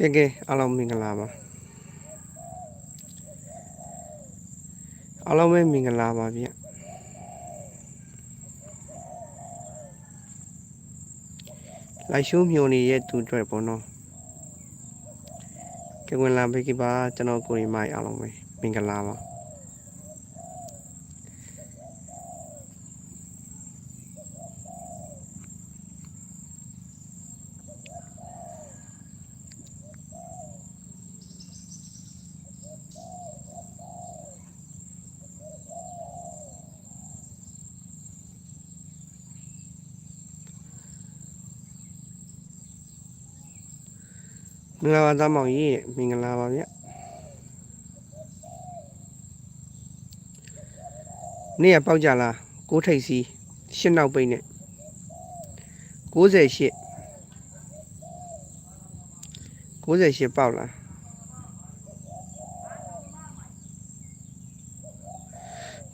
ကဲကဲအားလုံးမင်္ဂလာပါအားလုံးပဲမင်္ဂလာပါဗျလိုက်ရှုံးမြုံနေတဲ့သူအတွက်ပေါ့နော်ကဲဝင်လာပြီကပါကျွန်တော်ကိုရီမိုင်အားလုံးပဲမင်္ဂလာပါ မင်္ဂလာပါသားမောင်ကြီးမင်္ဂလာပါဗျနေ့ကပေါက်ကြလားကိုးထိပ်စီရှင်းနောက်ပိတ်နဲ့68 68ပေါက်လား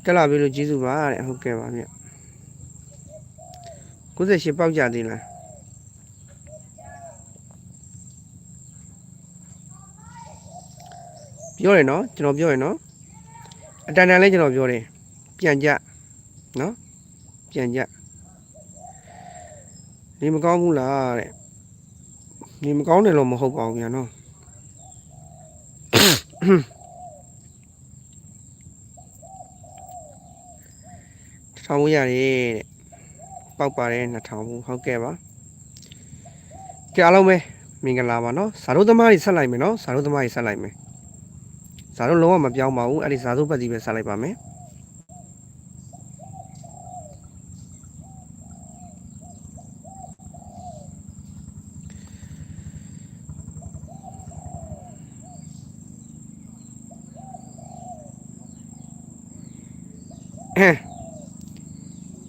တက်လာပြီလို့ကျေးဇူးပါတဲ့ဟုတ်ကဲ့ပါဗျ68ပေါက်ကြသေးလား ပြောတယ်နော်ကျွန်တော်ပြောရနော်အတန်တန်လေးကျွန်တော်ပြောတယ်ပြန်ကြနော်ပြန်ကြနေမကောင်းဘူးလားတဲ့နေမကောင်းတယ်လို့မဟုတ်ပါဘူးဗျာနော်ထောင်မှုရတယ်တဲ့ပောက်ပါတယ်2000ဘူးဟုတ်ကဲ့ပါကြအားလုံးပဲမင်္ဂလာပါနော်ဇာတို့သမားကြီးဆက်လိုက်မယ်နော်ဇာတို့သမားကြီးဆက်လိုက်မယ် ဇာတို့လုံးဝမပြောင်းပါဘူးအဲ့ဒီဇာတို့ပတ်တီပဲဆက်လိုက်ပါမယ်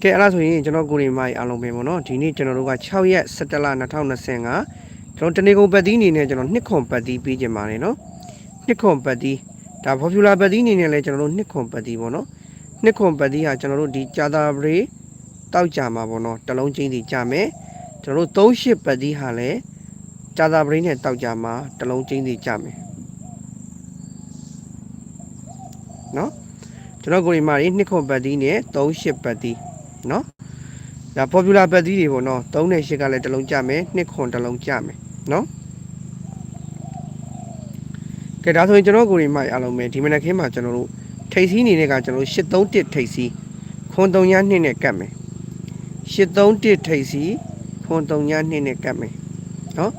ကဲအဲ့ဒါဆိုရင်ကျွန်တော်ကိုရီမိုင်အားလုံးပဲပေါ့နော်ဒီနေ့ကျွန်တော်တို့က6ရက်17လ2025ကျွန်တော်တနေကုန်ပတ်တီအနေနဲ့ကျွန်တော်နှစ်ခွန်ပတ်တီပြီးကြပါတယ်နော်နှစ်ခွန်ပတ်တီ ဒါ popular ပတ်တီအနေနဲ့လည်းကျွန်တော်တို့နှစ်ခွန်ပတ်တီပေါ့နော်နှစ်ခွန်ပတ်တီဟာကျွန်တော်တို့ဒီကြာတာပရေတောက်ကြမှာပေါ့နော်တလုံးချင်းစီကြမယ်ကျွန်တော်တို့38ပတ်တီဟာလည်းကြာတာပရေနဲ့တောက်ကြမှာတလုံးချင်းစီကြမယ်နော်ကျွန်တော်ကိုရီမာရီနှစ်ခွန်ပတ်တီနဲ့38ပတ်တီနော်ဒါ popular ပတ်တီတွေပေါ့နော်3နဲ့8ကလည်းတလုံးကြမယ်နှစ်ခွန်တလုံးကြမယ်နော် ကဲဒါဆိုရင်ကျွန်တော်ကိုရီမိုက်အားလုံးပဲဒီမနက်ခင်းမှာကျွန်တော်တို့ထိတ်စီးနေတဲ့ကကျွန်တော်တို့831ထိတ်စီးခွန်3ည2နဲ့ကတ်မယ်831ထိတ်စီးခွန်3ည2နဲ့ကတ်မယ်နော်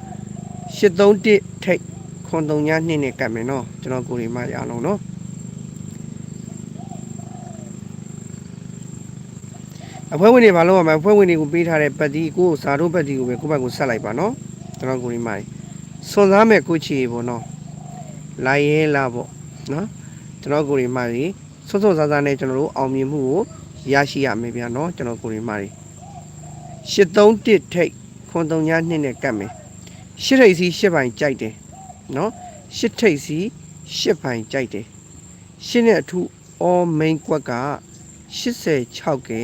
831ထိတ်ခွန်3ည2နဲ့ကတ်မယ်နော်ကျွန်တော်ကိုရီမိုက်အားလုံးနော်အဖွဲ့ဝင်တွေဘာလို့ရမလဲအဖွဲ့ဝင်တွေကိုပေးထားတဲ့ပတ်တီကိုဇာတို့ပတ်တီကိုပဲကိုယ့်ဘက်ကိုဆက်လိုက်ပါနော်ကျွန်တော်ကိုရီမိုက်စွန်စားမဲ့ကိုချီပေါ့နော် လိုက်ရဲလာပေါ့နော်ကျွန်တော်ကိုရီမာကြီးဆွတ်ဆွတ်စားစားနဲ့ကျွန်တော်တို့အောင်မြင်မှုကိုရရှိရမယ်ဗျာနော်ကျွန်တော်ကိုရီမာကြီး831ထိတ်ခွန်3ည2နဲ့ကတ်မယ်8ထိတ်စီ8ပိုင်းကြိုက်တယ်နော်8ထိတ်စီ8ပိုင်းကြိုက်တယ်8နဲ့အထူး all main ကွက်က86ကဲ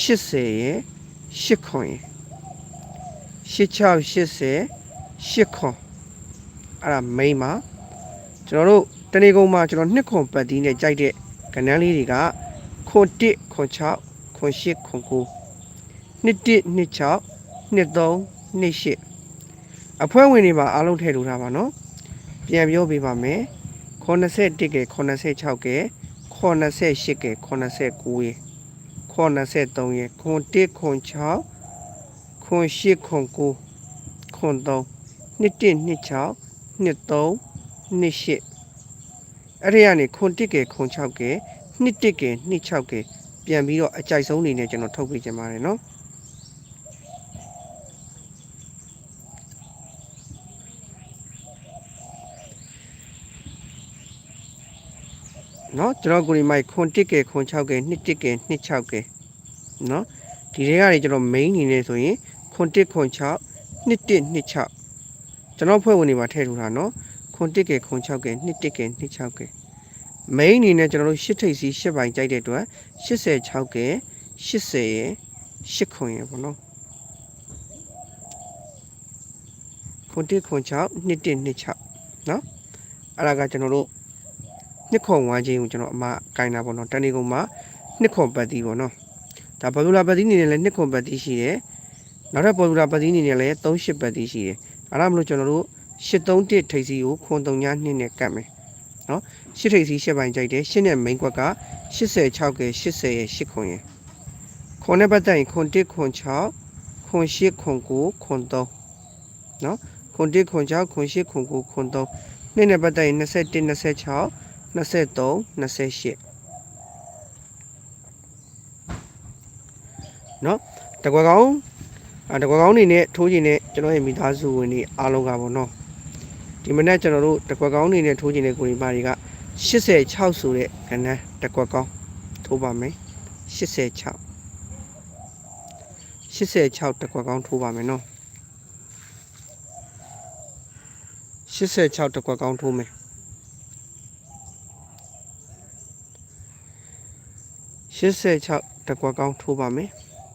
80ရဲ့8ခွန်ရဲ့86 80 8ခွန်အဲ့ဒါ main မှာ ကျွန်တော်တို့တနေကုန်မှာကျွန်တော်နှစ်ခွန်ပတ်တီးနဲ့ကြိုက်တဲ့ကဏ္ဍလေးတွေကခွန်1ခွန်6ခွန်8ခွန်9နှစ်1နှစ်6နှစ်3နှစ်8အဖွဲ့ဝင်တွေပါအားလုံးထည့်လို့ထားပါနော်ပြန်ပြောပေးပါမယ်ခွန်21ကဲခွန်26ကဲခွန်28ကဲခွန်29ရေခွန်23ရေခွန်1ခွန်6ခွန်8ခွန်9ခွန်3နှစ်1 နှစ်6နှစ်3နှစ်8အဲ့ဒီကနေခွန်1ကဲခွန်6ကဲနှစ်1ကဲနှစ်6ကဲပြန်ပြီးတော့အကြိုက်ဆုံးအနေနဲ့ကျွန်တော်ထုတ်ပေးကြပါတယ်နော်နော်ကျွန်တော်ကိုရီမိုက်ခွန်1ကဲခွန်6ကဲနှစ်1ကဲနှစ်6ကဲနော်ဒီတွေကနေကျွန်တော် main အနေနဲ့ဆိုရင်ခွန်1ခွန်6နှစ်1နှစ်6ကျွန်တော်ဖွဲ့ဝင်တွေမှာထည့်ထူတာနော် ခွန်တစ်ကေခွန်6ကေနှစ်တစ်ကေနှစ်6ကေ main အနေနဲ့ကျွန်တော်တို့8ထိပ်စီ8ပိုင်းကြိုက်တဲ့အတွက်86ကေ80ရေ8ခွန်ရေပေါ့နော်ခွန်တစ်ခွန်6နှစ်တစ်နှစ်6နော်အဲ့ဒါကကျွန်တော်တို့နှစ်ခွန်ဝမ်းချင်းကိုကျွန်တော်အမကင်တာပေါ့နော်တန်ဒီကုံမှာနှစ်ခွန်ပတ်သီးပေါ့နော်ဒါပေါ်တူလာပတ်သီးနေနဲ့လည်းနှစ်ခွန်ပတ်သီးရှိတယ်နောက်ထပ်ပေါ်တူလာပတ်သီးနေနဲ့လည်း38ပတ်သီးရှိတယ်အားမလို့ကျွန်တော်တို့ 831ထိပ်စီကိုခွန်3ညနှစ်နဲ့ကတ်မယ်နော်8ထိပ်စီ8ပိုင်းကြိုက်တယ်8နဲ့ main ကွက်က86က80ရဲ့8ခွန်ရဲ့ခွန်နဲ့ပတ်သက်ရင်ခွန်1ခွန်6ခွန်8ခွန်9ခွန်3နော်ခွန်1ခွန်6ခွန်8ခွန်9ခွန်3နှစ်နဲ့ပတ်သက်ရင်21 26 23 28နော်တကွက်ကောင်းအဲတကွက်ကောင်းနေနဲ့ထိုးခြင်းနဲ့ကျွန်တော်ရဲ့မိသားစုဝင်တွေအားလုံးကပေါ့နော် ဒီမနေ့ကျွန်တော်တို့တကွက်ကောင်းနေနဲ့ထိုးခြင်းနဲ့ကိုရီမာတွေက86ဆိုတဲ့ကဏ္ဍတကွက်ကောင်းထိုးပါမယ်86 86တကွက်ကောင်းထိုးပါမယ်နော်86တကွက်ကောင်းထိုးမယ်86တကွက်ကောင်းထိုးပါမယ်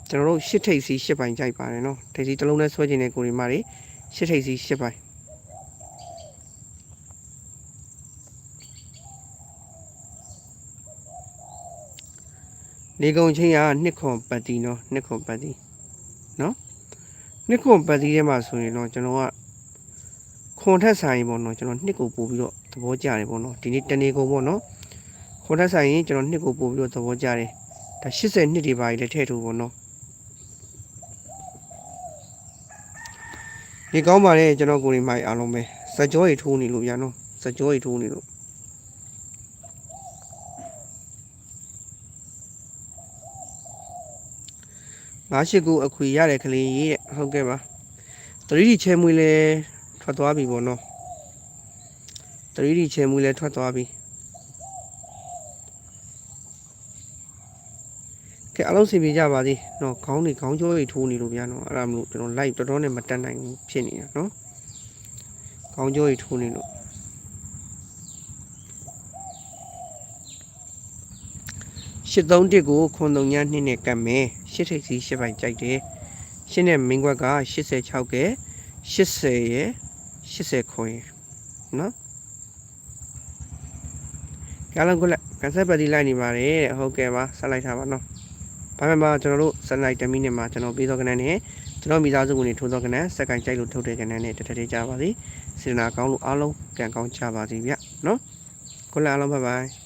ကျွန်တော်တို့8ထိပ်စီ8ပိုင်းကြိုက်ပါတယ်နော်ထိပ်စီတစ်လုံးနဲ့ဆွဲခြင်းနဲ့ကိုရီမာတွေ8ထိပ်စီ8ပိုင်း နေကုန်ချင်းကနှစ်ခွန်ပတ်တီနော်နှစ်ခွန်ပတ်တီနော်နှစ်ခွန်ပတ်တီထဲမှာဆိုရင်တော့ကျွန်တော်ကခွန်ထက်ဆိုင်ပေါ့နော်ကျွန်တော်နှစ်ကိုပို့ပြီးတော့သဘောကျတယ်ပေါ့နော်ဒီနေ့တနေကုန်ပေါ့နော်ခွန်ထက်ဆိုင်ရင်ကျွန်တော်နှစ်ကိုပို့ပြီးတော့သဘောကျတယ်ဒါ80နှစ်တွေပါကြီးလည်းထည့်ထိုးပေါ့နော်ဒီကောင်းပါလေကျွန်တော်ကိုယ်ရင်မိုက်အားလုံးပဲစကြောရီထိုးနေလို့ရနော်စကြောရီထိုးနေလို့ ငါးရှိကူအခွေရတဲ့ကလေးကြီးတဲ့ဟုတ်ကဲ့ပါသတိချဲမွေးလဲထွက်သွားပြီပေါ့နော်သတိချဲမွေးလဲထွက်သွားပြီကဲအလုံးစင်ပြေကြပါသေးနော်ခေါင်းတွေခေါင်းကျိုးတွေထိုးနေလို့ဗျာနော်အဲ့ဒါမလို့ကျွန်တော် live တော်တော်နဲ့မတက်နိုင်ဘူးဖြစ်နေတာနော်ခေါင်းကျိုးတွေထိုးနေလို့ရှစ်သုံးတစ်ကိုခွန်သုံးညနှစ်နဲ့ကတ်မယ် ရှစ်ထိပ်စီရှစ်ပိုင်ကြိုက်တယ်ရှစ်နဲ့မင်းကွက်က86ကဲ80ရဲ့80ခွန်ရယ်နော်ကလန်ကုလကန်ဆက်ပတ်တီလိုက်နေပါတယ်တဲ့ဟုတ်ကဲ့ပါဆက်လိုက်ထားပါနော်ဘာမှမကျွန်တော်တို့ဆက်လိုက်10မိနစ်မှာကျွန်တော်ပြီးသောကနန်းနဲ့ကျွန်တော်မိသားစုဝင်တွေထိုးသောကနန်းစက္ကန့်ကြိုက်လို့ထုတ်တဲ့ကနန်းနဲ့တထထကြပါစေစေတနာကောင်းလို့အားလုံးကံကောင်းကြပါစေဗျနော်ကုလအားလုံးဘိုင်ဘိုင်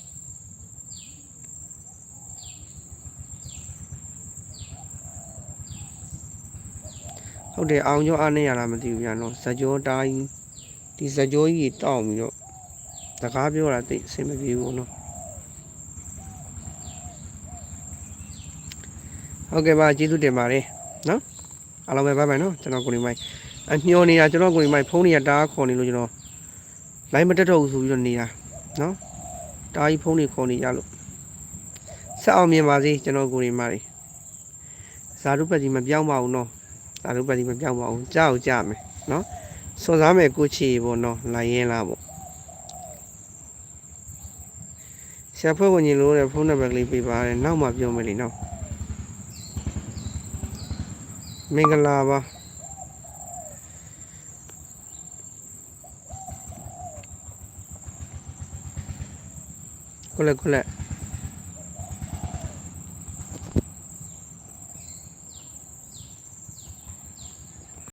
ဟုတ်တယ်အောင်ကျော်အားနေရတာမသိဘူးဗျာနော်ဇကြောတားကြီးဒီဇကြောကြီးတောက်ပြီးတော့စကားပြောတာသိအဆင်မပြေဘူးနော်ဟုတ်ကဲ့ပါကျေးဇူးတင်ပါတယ်နော်အားလုံးပဲဘိုင်ဘိုင်နော်ကျွန်တော်ကိုနေမိုင်းအညှော်နေတာကျွန်တော်ကိုနေမိုင်းဖုန်းတွေကတားခေါ်နေလို့ကျွန်တော်လိုင်းမတက်တော့ဘူးဆိုပြီးတော့နေတာနော်တားကြီးဖုန်းတွေခေါ်နေရလို့ဆက်အောင်မြင်ပါစေကျွန်တော်ကိုနေမိုင်းဇာတုပတ်ကြီးမပြောင်းပါဘူးနော် ဒါတို့ပတ်ဒီမပြောင်းပါဘူးကြောက်ကြမယ်နော်စွန်စားမယ်ကိုချီပေါ့နော်လာရင်လာပေါ့ဆရာဖွဲ့ဝင်ကြီးလို့တဲ့ဖုန်းနံပါတ်ကလေးပေးပါတယ်နောက်မှပြောမယ်လေနော်မင်္ဂလာပါကိုလက်ကိုလက်